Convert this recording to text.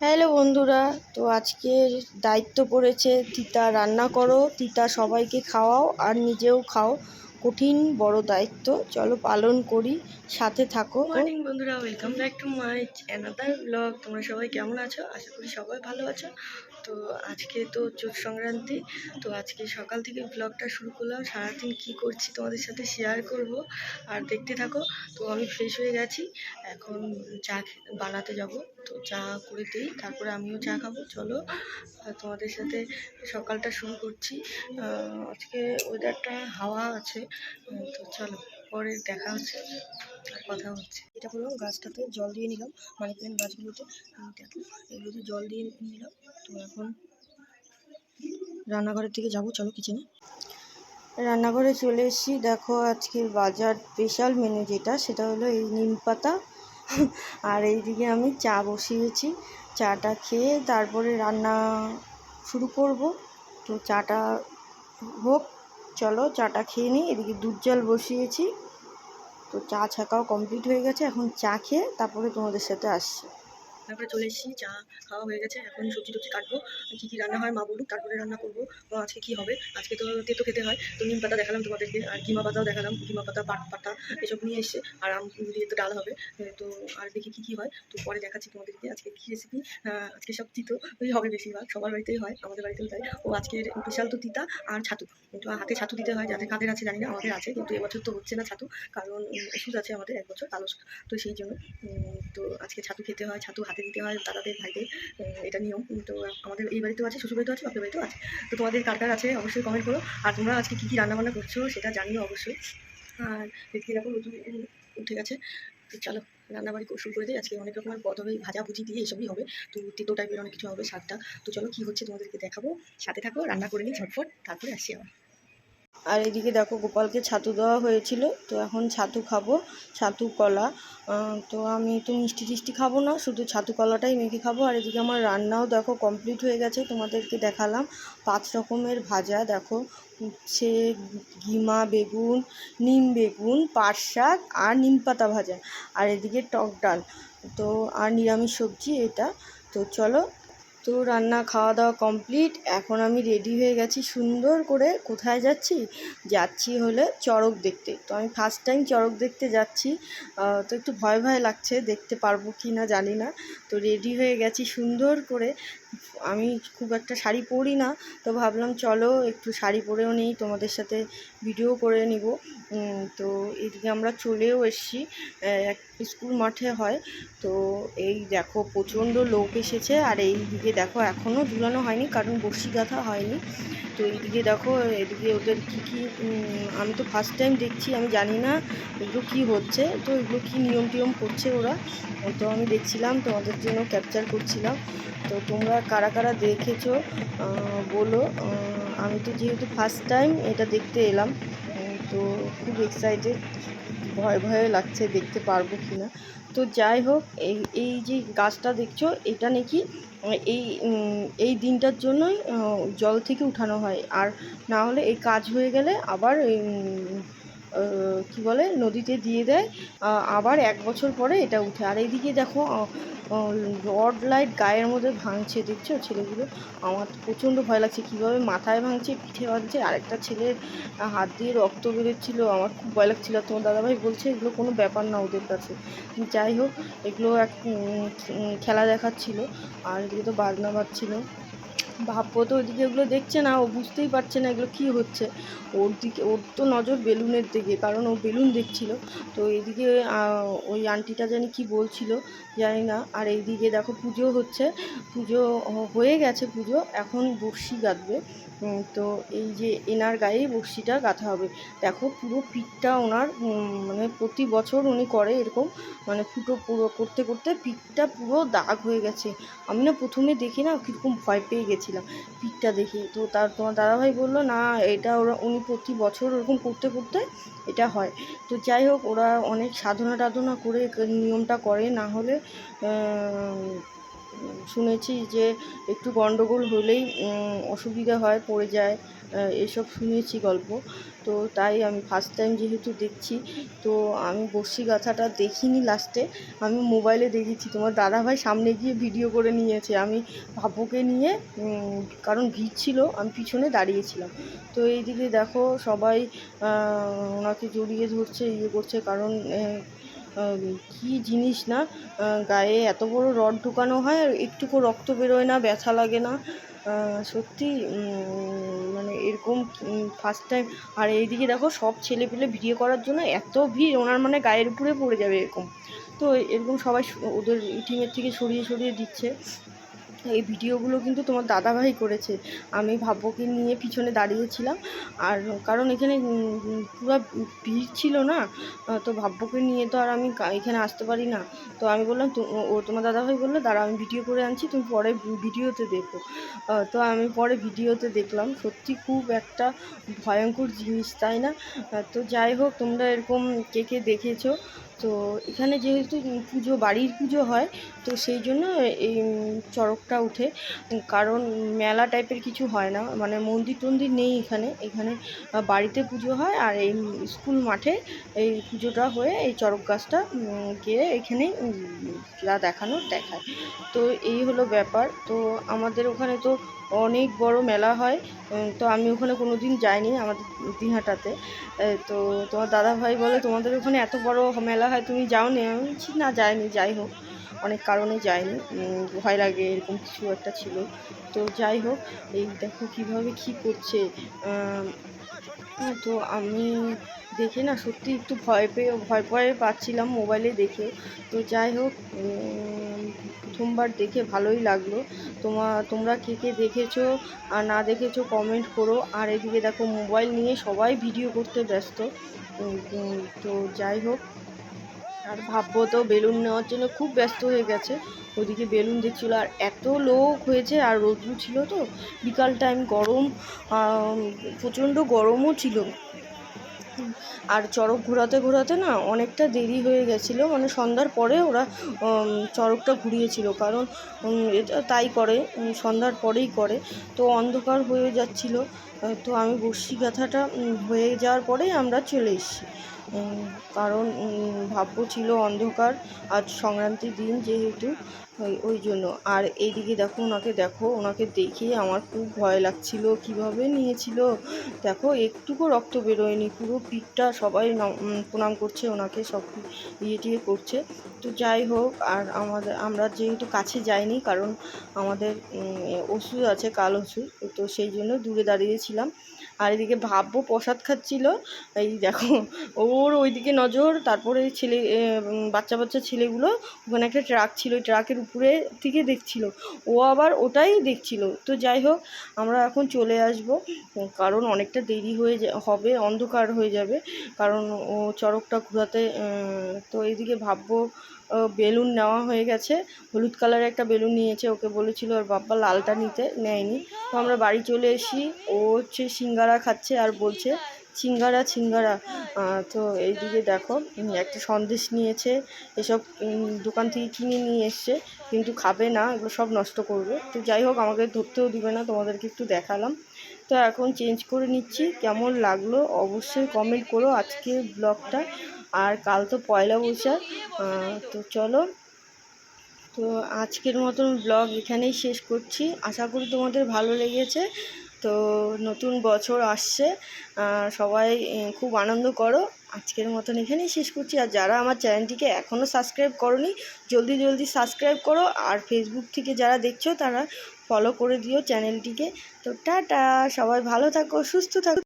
Hello বন্ধুরা, তো আজকের দায়িত্ব পড়েছে তিতা, রান্না করো। তিতা, সবাইকে খাওয়াও আর নিজেও খাও। কঠিন, বড় দায়িত্ব। চলো পালন করি, সাথে থাকো। মর্নিং বন্ধুরা welcome back to my another blog তোমরা সবাই কেমন আছো? আশা করি সবাই ভালো আছো। তো আজকে তো চোখ সংক্রান্তি, তো আজকে সকাল থেকে ব্লগটা শুরু করলাম। সারাদিন কি করছি তোমাদের সাথে শেয়ার করব। আর দেখতে থাকো, তো আমি ফ্রেশ হয়ে গেছি। এখন চা বানাতে যাব। তো চা করে দিই, তারপরে আমিও চা খাব। চলো তোমাদের সাথে সকালটা শুরু করছি। আজকে ওয়েদারটা হাওয়া আছে। তো চলো। পরে দেখা হচ্ছে কথা হচ্ছে। এটা হলো গাছটাতে জল দিয়ে নিলাম। মানি প্ল্যান্ট গাছগুলোতে দেখো, এগুলোতে জল দিয়ে নিলাম। তো এখন রান্নাঘরের থেকে যাব, চলো কিচেনে রান্নাঘরে চলে এসেছি। দেখো, আজকের বাজার স্পেশাল মেনু যেটা, সেটা হলো এই নিম পাতা। আর এইদিকে আমি চা বসিয়েছি। চাটা খেয়ে তারপরে রান্না শুরু করব। তো চাটা হোক চলো চাটা খেয়ে নিই, এদিকে দুধ জল বসিয়েছি। তো চা ছাকাও কমপ্লিট হয়ে গেছে, এখন চা খেয়ে তারপরে তোমাদের সাথে আসছি। তারপরে চলে এসেছি, চা খাওয়া হয়ে গেছে, এখন সবজি টবজি কাটবো কী কী রান্না হয় মা বলুক, তারপরে রান্না করব আজকে কী হবে আজকে তো তেতো খেতে হয়, তো নিম পাতা দেখালাম তোমাদেরকে, আর কিমা পাতাও দেখালাম, কিমা পাতা, পাট পাতা, এসব নিয়ে এসছে, আর আম দিয়ে তো ডাল হবে তো আর দেখি কী কী হয়, তো পরে দেখাচ্ছি তোমাদেরকে আজকে কী রেসিপি আজকে সব তিতো, ওই হবে বেশিরভাগ, সবার বাড়িতেই হয়, আমাদের বাড়িতেও তাই ও আজকের স্পেশাল তো তিতা আর ছাতু, কিন্তু হাতে ছাতু দিতে হয়, যাদের কাদের আছে জানি না, আমাদের আছে, কিন্তু এবছর তো হচ্ছে না ছাতু, কারণ ওষুধ আছে আমাদের এক বছর কালো। তো সেই জন্য তো আজকে ছাতু খেতে হয়, ছাতু হাতে দিতে হয় দাদাদের, ভাইদের এটা নিয়ম তো আমাদের এই বাড়িতেও আছে শ্বশুর বাড়িতেও আছে, বাপের বাড়িতেও আছে। তো তোমাদের কার কার আছে অবশ্যই কমেন্ট করো। আর তোমরা আজকে কী কী রান্নাবান্না করছ সেটা জানিও অবশ্যই। আর দেখতে দেখো নতুন উঠে গেছে। তো চলো, রান্নাবাড়ি শুরু করে দিই। আজকে অনেক রকমের পদ ভাজা ভুজি দিয়ে এসবই হবে। তো তেতো টাইপের অনেক কিছু হবে, শাকটা। তো চলো, কী হচ্ছে তোমাদেরকে দেখাবো। সাথে থাকো, রান্না করে নিই ঝটফট তারপরে আসি আবার। আর এদিকে দেখো গোপালকে ছাতু দেওয়া হয়েছিল, তো এখন ছাতু খাব, ছাতু কলা। তো আমি তো মিষ্টি টিষ্টি খাব না, শুধু ছাতু কলাটাই মেখে খাব। আর এদিকে আমার রান্নাও দেখো কমপ্লিট হয়ে গেছে, তোমাদেরকে দেখালাম। পাঁচ রকমের ভাজা, দেখো উচ্ছে, ঘিমা বেগুন, নিম বেগুন, পাট শাক আর নিম পাতা ভাজা। আর এদিকে টক ডাল, তো আর নিরামিষ সবজি এটা। তো চলো তো রান্না খাওয়া দাওয়া কমপ্লিট। এখন আমি রেডি হয়ে গেছি সুন্দর করে। কোথায় যাচ্ছি? যাচ্ছি হলে চড়ক দেখতে। তো আমি ফার্স্ট টাইম চড়ক দেখতে যাচ্ছি। তো একটু ভয় ভয় লাগছে, দেখতে পারব কি না জানি না। তো রেডি হয়ে গেছি সুন্দর করে। আমি খুব একটা শাড়ি পরি না, তো ভাবলাম চলো একটু শাড়ি পরেও নিই, তোমাদের সাথে ভিডিও করে নিব। তো এদিকে আমরা চলেও এসেছি এক স্কুল মাঠে হয়। তো এই দেখো প্রচণ্ড লোক এসেছে, আর এই দিকে দেখো এখনও ঝুলানো হয়নি, কারণ বড়শি গাঁথা হয়নি। তো এইদিকে দেখো, এদিকে ওদের কী কী আমি তো ফার্স্ট টাইম দেখছি, আমি জানি না এগুলো কী হচ্ছে, তো এগুলো কী নিয়ম টিয়ম করছে ওরা? তো আমি দেখছিলাম, তোমাদের জন্য ক্যাপচার করছিলাম। তো তোমরা কারা কারা দেখেছ বলো। আমি তো যেহেতু ফার্স্ট টাইম এটা দেখতে এলাম তো খুব এক্সাইটেড ভয় ভয় লাগছে দেখতে পারব কি না তো যাই হোক, এই এই যে গাছটা দেখছ, এটা নাকি, এই এই দিনটার জন্যই জল থেকে উঠানো হয়। আর না হলে এই কাজ হয়ে গেলে আবার কি বলে, নদীতে দিয়ে দেয়। আবার এক বছর পরে এটা উঠে। আর এইদিকে দেখো রড লাইট গায়ের মধ্যে ভাঙছে, দেখছ? ছেলেগুলো আমার তো প্রচণ্ড ভয় লাগছে। কীভাবে মাথায় ভাঙছে, পিঠে ভাঙছে আরেকটা ছেলের হাত দিয়ে রক্ত বেরোচ্ছিল, আমার খুব ভয় লাগছিল। আর তোমার দাদাভাই বলছে, এগুলো কোনো ব্যাপার না ওদের কাছে। যাই হোক, এগুলো এক খেলা দেখাচ্ছিল। আর এদিকে তো বাজনা বাজছিল। ভাববো তো ওইদিকে এগুলো দেখছে না, ও বুঝতেই পারছে না এগুলো কী হচ্ছে। ওর দিকে, ওর তো নজর বেলুনের দিকে, কারণ ও বেলুন দেখছিল। তো এইদিকে ওই আন্টিটা জানি কি বলছিল, জানি না। আর এইদিকে দেখো পুজো হচ্ছে, পুজো হয়ে গেছে পুজো, এখন বড়শি গাঁথবে। তো এই যে এনার গায়েই বড়শিটা গাঁথা হবে। দেখো পুরো পিঠটা ওনার মানে প্রতি বছর উনি করে এরকম মানে ফুটো পুরো করতে করতে পিঠটা পুরো দাগ হয়ে গেছে। আমি না প্রথমে দেখি না কীরকম ভয় পেয়ে গেছিলাম পিঠটা দেখি। তো তার, তোমার দাদাভাই বলল, না, এটা ওরা, উনি প্রতি বছর ওরকম করতে করতে এটা হয়। তো যাই হোক, ওরা অনেক সাধনা টাধনা করে নিয়মটা করে। না হলে শুনেছি যে একটু গন্ডগোল হলেই অসুবিধা হয়, পড়ে যায় এসব শুনেছি গল্প। তো তাই আমি ফার্স্ট টাইম যেহেতু দেখছি, তো আমি বর্ষি গাথাটা দেখিনি লাস্টে আমি মোবাইলে দেখেছি। তোমার দাদাভাই সামনে গিয়ে ভিডিও করে নিয়েছে। আমি ভাব্যকে নিয়ে কারণ ভিড় ছিল, আমি পিছনে দাঁড়িয়েছিলাম। তো এইদিকে দেখো সবাই ওনাকে জড়িয়ে ধরছে ইয়ে করছে, কারণ কি জিনিস না? গায়ে এত বড় রড ঢুকানো হয় আর একটুকু রক্ত বেরোয় না, ব্যথা লাগে না। সত্যি মানে এরকম ফার্স্ট টাইম আর এইদিকে দেখো, সব ছেলে পেলে ভিডিও করার জন্য এত ভিড়, ওনার মানে গায়ের উপরে পড়ে যাবে এরকম। তো এরকম সবাই ওদের টিমের থেকে সরিয়ে সরিয়ে দিচ্ছে। এই ভিডিওগুলো কিন্তু তোমার দাদাভাই করেছে। আমি ভাব্যকে নিয়ে পিছনে দাঁড়িয়েছিলাম। আর কারণ এখানে পুরো ভিড় ছিল না তো ভাব্যকে নিয়ে তো আর আমি এখানে আসতে পারি না। তো আমি বললাম ও তোমার দাদাভাই বলল দাঁড়া আমি ভিডিও করে আনছি, তুমি পরে ভিডিওতে দেখো। তো আমি পরে ভিডিওতে দেখলাম, সত্যি খুব একটা ভয়ঙ্কর জিনিস, তাই না? তো যাই হোক, তোমরা এরকম কে কে দেখেছ তো এখানে যেহেতু পুজো বাড়ির পুজো হয় তো সেই জন্য এই চড়কটা উঠে কারণ মেলা টাইপের কিছু হয় না মানে মন্দির টন্দির নেই এখানে। এখানে বাড়িতে পুজো হয় আর এই স্কুল মাঠে এই পুজোটা হয়ে এই চড়ক গাছটা গিয়ে এখানেই উম, যা দেখানোর দেখায়। তো এই হলো ব্যাপার। তো আমাদের ওখানে তো অনেক বড় মেলা হয় তো আমি ওখানে কোনো দিন যাইনি আমাদের দিনহাটাতে তো তোমার দাদা ভাই বলে তোমাদের ওখানে এত বড় মেলা হয় তুমি যাওনি? আমি বলছি না যাইনি যাই হোক। অনেক কারণে যাইনি। ভয় লাগে এরকম কিছু একটা ছিল। তো যাই হোক এই দেখো কীভাবে কী করছে। হ্যাঁ, তো আমি দেখে না সত্যি একটু ভয় পেয়ে ভয় ভয়ে পাচ্ছিলাম মোবাইলে দেখে। তো যাই হোক প্রথমবার দেখে ভালোই লাগল। তোমা তোমরা কে কে দেখেছ আর না দেখেছ কমেন্ট করো। আর এদিকে দেখো মোবাইল নিয়ে সবাই ভিডিও করতে ব্যস্ত। তো যাই হোক আর ভাববো তো বেলুন নেওয়ার জন্য খুব ব্যস্ত হয়ে গেছে। ওদিকে বেলুন দেখছিল, আর এত লোক হয়েছে, আর রোদ্রু ছিল তো। বিকাল টাইম গরম প্রচণ্ড গরমও ছিল। আর চড়ক ঘোরাতে ঘোরাতে না অনেকটা দেরি হয়ে গেছিল মানে সন্ধ্যার পরে ওরা চড়কটা ঘুরিয়েছিল। কারণ এটা তাই করে সন্ধ্যার পরেই করে। তো অন্ধকার হয়ে যাচ্ছিল তো আমি বর্ষি গাথাটা হয়ে যাওয়ার পরেই আমরা চলে এসেছি। কারণ ভাব্য ছিল অন্ধকার আজ সংক্রান্তির দিন যেহেতু, ওই জন্য। আর এইদিকে দেখো, ওনাকে দেখো, ওনাকে দেখে আমার খুব ভয় লাগছিল, কীভাবে নিয়েছিল। দেখো, একটুকু রক্ত বেরোয়নি, পুরো পিঠটা সবাই প্রণাম করছে ওনাকে, সব ইয়ে টিয়ে করছে। তো যাই হোক, আর আমাদের, আমরা যেহেতু কাছে যাইনি, কারণ আমাদের ওষুধ আছে, কাল ওষুধ, তো সেই জন্য দূরে দাঁড়িয়েছিলাম আর এদিকে ভাব্য প্রসাদ খাচ্ছিল। এই দেখো ওর ওইদিকে নজর তারপরে ছেলে বাচ্চা বাচ্চা ছেলেগুলো ওখানে একটা ট্রাক ছিল ওই ট্রাকের উপরে থেকে দেখছিল। ও আবার ওটাই দেখছিল। তো যাই হোক আমরা এখন চলে আসব। কারণ অনেকটা দেরি হয়ে হবে অন্ধকার হয়ে যাবে। কারণ ও চড়কটা ঘোরাতে তো এইদিকে আহ, বেলুন নেওয়া হয়ে গেছে। হলুদ কালারের একটা বেলুন নিয়েছে, ওকে বলেছিল ওর বাপ্পা লালটা নিতে, নেয়নি। তো আমরা বাড়ি চলে এসি ও হচ্ছে সিঙ্গারা খাচ্ছে আর বলছে, সিঙ্গারা সিঙ্গারা। তো এইদিকে দেখো একটা সন্দেশ নিয়েছে, এসব দোকান থেকে কিনে নিয়ে এসছে, কিন্তু খাবে না, এগুলো সব নষ্ট করবে। তো যাই হোক, আমাকে ধরতেও দিবে না, তোমাদেরকে একটু দেখালাম। তো এখন চেঞ্জ করে নিচ্ছি, কেমন লাগল অবশ্যই কমেন্ট করো। আজকে ব্লগটা আর কাল তো পয়লা বৈশাখ তো চলো। তো আজকের মতন ব্লগ এখানেই শেষ করছি। আশা করি তোমাদের ভালো লেগেছে। তো নতুন বছর আসছে সবাই খুব আনন্দ করো। আজকের মতন এখানেই শেষ করছি। আর যারা আমার চ্যানেলটিকে এখনও সাবস্ক্রাইব করনি, জলদি জলদি সাবস্ক্রাইব করো। আর ফেসবুক থেকে যারা দেখছ, তারা ফলো করে দিও চ্যানেলটিকে। তো টাটা, সবাই ভালো থাকো, সুস্থ থাকো।